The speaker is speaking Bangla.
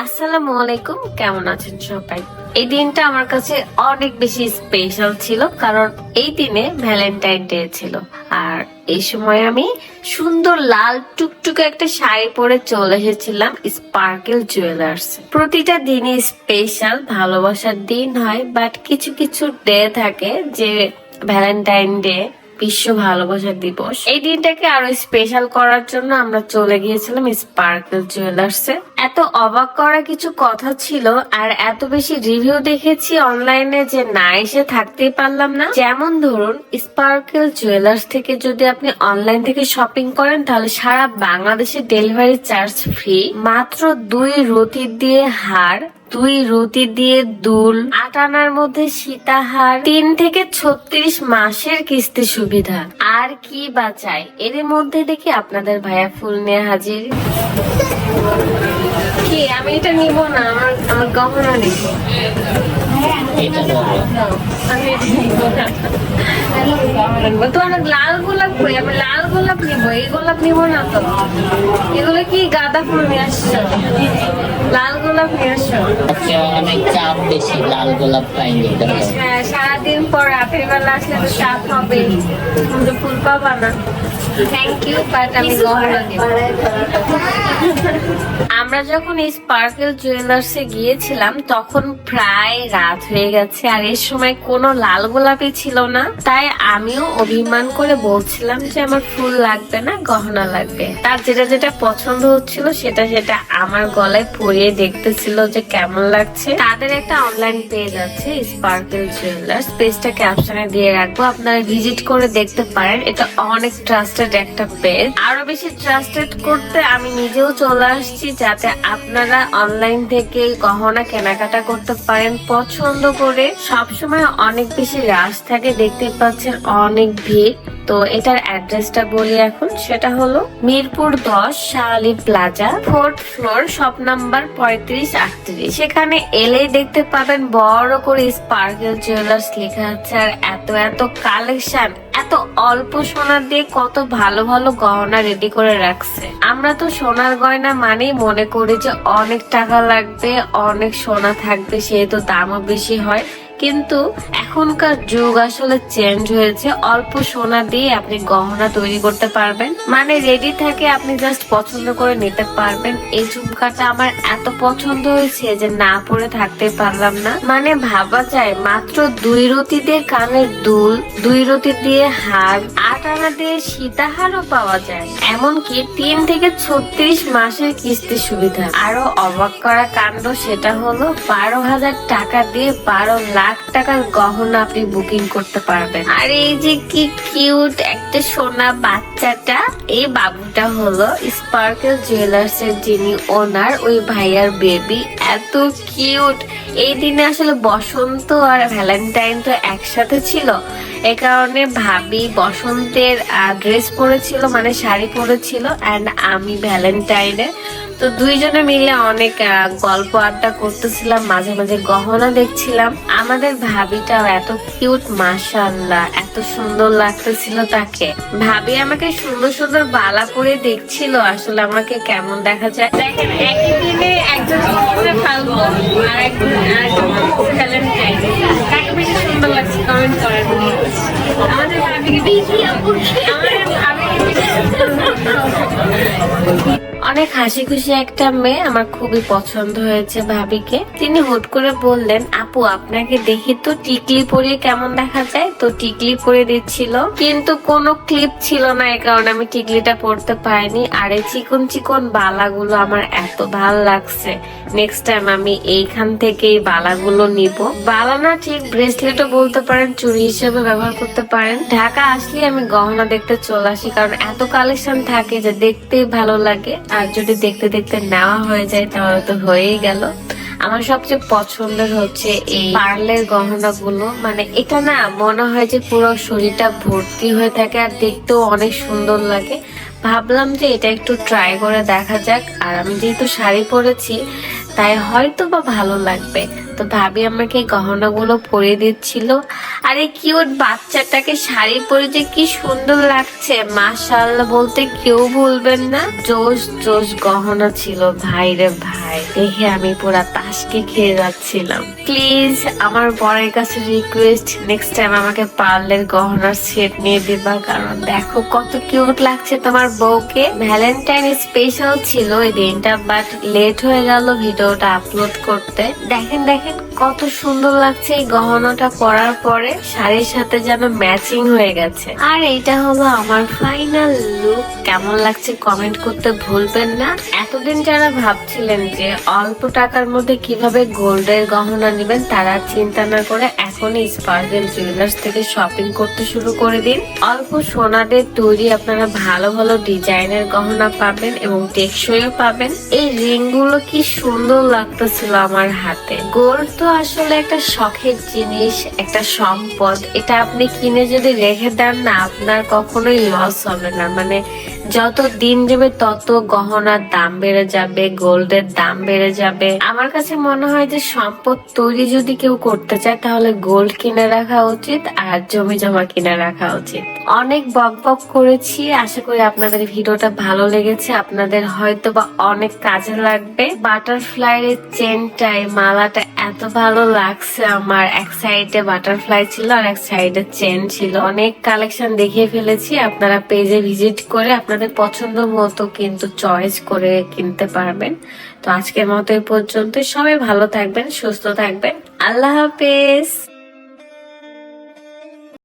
আসসালামু আলাইকুম, কেমন আছেন সবাই? এই দিনটা আমার কাছে অনেক বেশি স্পেশাল ছিল, কারণ এই দিনে ভ্যালেন্টাইন ডে ছিল। আর এই সময় আমি সুন্দর লাল টুকটুকে একটা শাড়ি পরে চলে এসেছিলাম স্পার্কেল জুয়েলার্স প্রতিটা দিনই স্পেশাল ভালোবাসার দিন হয় বাট কিছু কিছু ডে থাকে যে ভ্যালেন্টাইন ডে বিশ্ব ভালোবাসা দিবস। এই দিনটাকে আরও স্পেশাল করার জন্য আমরা চলে গিয়েছিলাম স্পার্কেল জুয়েলার্সে এত অবাক করা কিছু কথা ছিল আর এত বেশি রিভিউ দেখেছি অনলাইনে যে না এসে থাকতেই পারলাম না। যেমন ধরুন স্পার্কেল জুয়েলার্স থেকে যদি আপনি অনলাইন থেকে শপিং করেন, তাহলে সারা বাংলাদেশে ডেলিভারি চার্জ ফ্রি মাত্র দুই রতি দিয়ে হার দুই রুটি দিয়ে দুল আট আনার মধ্যে সীতাহার তিন থেকে ছত্রিশ মাসের কিস্তি সুবিধা। আর কি বা চাই? এর মধ্যে দেখি আপনাদের ভাইয়া ফুল নিয়ে হাজির। কি আমি এটা নিব না? আমার আমার গহনা নিব। লাল গোলাপ কই আমি লাল গোলাপ নিব। এই গোলাপ নিব না তো? এগুলো কি গাঁদা ফুল নিয়ে আসছো? লাল গোলাপ নিয়ে আসছো বেশি, লাল গোলাপ পাইনি হ্যাঁ সারাদিন পর রাতের বেলা আসলে তো চাপ হবে ফুল পাবা না। থ্যাংক ইউ বাট আমি গহনা নিব। আমরা যখন এই স্পার্কেল জুয়েলার্সে গিয়েছিলাম তখন প্রায় রাত হয়ে গেছে আর এর সময় কোনো লাল গোলাপই ছিল না। তাই আমিও অভিমান করে বলছিলাম যে আমার ফুল লাগবে না গহনা লাগবে। তার যেটা যেটা পছন্দ হচ্ছিল সেটা সেটা আমার গলায় পরিয়ে দেখতেছিল যে কেমন লাগছে। তাদের একটা অনলাইন পেজ আছে স্পার্কেল জুয়েলার্স পেজটা ক্যাপশনে দিয়ে রাখব। আপনারা ভিজিট করে দেখতে পারেন। এটা অনেক ট্রাস্টেড একটা পেজ আরও বেশি ট্রাস্টেড করতে আমি নিজেও চলে আসছি যাতে আপনারা অনলাইন থেকে গহনা কেনাকাটা করতে পারেন। পছন্দ করে সবসময় অনেক বেশি রাশ থাকে, দেখতে পাচ্ছেন অনেক ভিড়। তো এটার অ্যাড্রেসটা বলি এখন। সেটা হলো মিরপুর দশ Shahali plaza, fourth floor, shop number পঁয়ত্রিশ আটত্রিশ। সেখানে এলেই দেখতে পাবেন বড় করে স্পার্কেল জুয়েলার্স লেখা আছে আর এত এত কালেকশন, এত অল্প সোনা দিয়ে কত ভালো ভালো গহনা রেডি করে রাখছে। আমরা তো সোনার গয়না মানেই মনে করি যে অনেক টাকা লাগবে, অনেক সোনা থাকবে, সেহেতু দামও বেশি হয়। কিন্তু এখনকার যুগ আসলে চেঞ্জ হয়েছে। অল্প সোনা দিয়ে আপনি গহনা তৈরি করতে পারবেন। মানে রেডি থাকে, আপনি জাস্ট পছন্দ করে নিতে পারবেন। এই ঝুমকাটা আমার এত পছন্দ হয়েছে যে না পরে থাকতে পারলাম না। মানে ভাবা যায়, মাত্র দুই রতি দিয়ে কানের দুল, দুই রতি দিয়ে হার, আট আনা দিয়ে সীতাহারও পাওয়া যায়। এমনকি তিন থেকে ছত্রিশ মাসের কিস্তি সুবিধা। আরও অবাক করা কাণ্ড সেটা হলো, বারো হাজার টাকা দিয়ে বারো লাখ টাকার গহনা আপনি বুকিং করতে পারবেন। আর এই যে কি কিউট একটা সোনা বাচ্চাটা, এই বাবুটা হলো স্পার্কেল জুয়েলার্স এর যিনি ওনার ওই ভাইয়ার বেবি এত কিউট এই দিনে আসলে বসন্ত আর ভ্যালেন্টাইন তো একসাথে ছিল। এ কারণে ভাবি বসন্তের ড্রেস পরেছিল মানে শাড়ি পরেছিল অ্যান্ড আমি ভ্যালেন্টাইনে তো দুইজনে মিলে অনেক গল্প আড্ডা করতেছিলাম, মাঝে মাঝে গহনা দেখছিলাম। আমাদের ভাবিটাও এত কিউট মাশাল্লাহ এত সুন্দর লাগতেছিল তাকে। ভাবি আমাকে সুন্দর সুন্দর বালা পরে দেখছিল, আসলে আমাকে কেমন দেখা যায়। দেখেন, একই দিনে একজন আর একজন হচ্ছে বেশি সুন্দর লাগছে কমেন্ট আমাদের ভাবিকে আমাদের ভাবিকে। অনেক হাসি খুশি একটা মেয়ে আমার খুবই পছন্দ হয়েছে ভাবিকে। তিনি হুট করে বললেন, আপু, আপনাকে দেখি তো টিকলি পরিয়ে কেমন দেখা যায়? তো টিকলি পরে দিচ্ছিল। কিন্তু কোনো ক্লিপ ছিল না এই কারণে আমি টিকলিটা পরতে পারিনি। আর এই চিকন চিকন বালাগুলো আমার এত ভালো লাগছে। নেক্সট টাইম আমি এইখান থেকে এই বালাগুলো নিব। বালা না ঠিক ব্রেসলেটও বলতে পারেন, চুড়ি হিসেবে ব্যবহার করতে পারেন। ঢাকা আসলে আমি গহনা দেখতে চলে আসি, কারণ এত কালেকশন থাকে যে দেখতেই ভালো লাগে। আর যদি দেখতে দেখতে নেওয়া হয়ে যায়, তাহলে তো হয়েই গেল। আমার সবচেয়ে পছন্দের হচ্ছে এই পার্লের গহনা গুলো মানে এটা না, মনে হয় যে পুরো শরীরটা ভর্তি হয়ে থাকে আর দেখতেও অনেক সুন্দর লাগে। ভাবলাম যে এটা একটু ট্রাই করে দেখা যাক। আর আমি যেহেতু শাড়ি পরেছি তাই হয়তো বা ভালো লাগবে। তো ভাবি আমাকে গহনাগুলো পরিয়ে দিচ্ছিল। আর এই কিউট বাচ্চাটাকে শাড়ি পরে যে কি সুন্দর লাগছে। মাশাআল্লাহ বলতে কেউ ভুলবেন না। জোশ জোশ গহনা ছিল। ভাই রে ভাই, দেখে আমি পুরা তাসকে খেয়ে যাচ্ছিলাম। প্লিজ, আমার বরের কাছে রিকোয়েস্ট নেক্সট টাইম আমাকে পার্লের গহনার সেট নিয়ে দিবা। কারণ দেখো কত কিউট লাগছে তোমার বউকে। ভ্যালেন্টাইন স্পেশাল ছিল এই দিনটা বাট লেট হয়ে গেল ভিডিওটা আপলোড করতে। দেখেন দেখেন কত সুন্দর লাগছে এই গহনাটা পরার পরে শাড়ির সাথে যেন ম্যাচিং হয়ে গেছে। আর এটা হলো আমার ফাইনাল লুক। কেমন লাগছে কমেন্ট করতে ভুলবেন না। এতদিন যারা ভাবছিলেন যে অল্প টাকার মধ্যে কীভাবে গোল্ডের গহনা নেবেন, তারা চিন্তা না করে এখনই স্পার্কেল জুয়েলার্স থেকে শপিং করতে শুরু করে দিন। অল্প সোনাদের তৈরি আপনারা ভালো ভালো ডিজাইনের গহনা পাবেন এবং টেকসইও পাবেন। এই রিংগুলো কি সুন্দর লাগতেছিল আমার হাতে। গোল্ড আসলে একটা শখের জিনিস, একটা সম্পদ, এটা আপনি কিনে যদি রেখে দেন না, আপনার কখনোই লস হবে না। মানে যত দিন যাবে, তত গহনার দাম বেড়ে যাবে, গোল্ডের দাম বেড়ে যাবে। আমার কাছে মনে হয় যে সম্পদ তৈরি যদি কেউ করতে চায়, তাহলে গোল্ড কিনে রাখা উচিত আর জমি জমা কিনে রাখা উচিত। অনেক বক বক করেছি, আশা করি আপনাদের ভিডিওটা ভালো লেগেছে। আপনাদের হয়তো বা অনেক কাজে লাগবে। বাটারফ্লাই এর চেনটাই মালাটা এত ভালো লাগছে আমার। এক সাইডে বাটারফ্লাই ছিল আর এক সাইডে চেন ছিল। অনেক কালেকশন দেখিয়ে ফেলেছি। আপনারা পেজে ভিজিট করে আপনাদের পছন্দ মতো কিন্তু চয়েস করে কিনতে পারবেন। তো আজকের মতো এই পর্যন্ত সবাই ভালো থাকবেন, সুস্থ থাকবেন। আল্লাহ হাফেজ।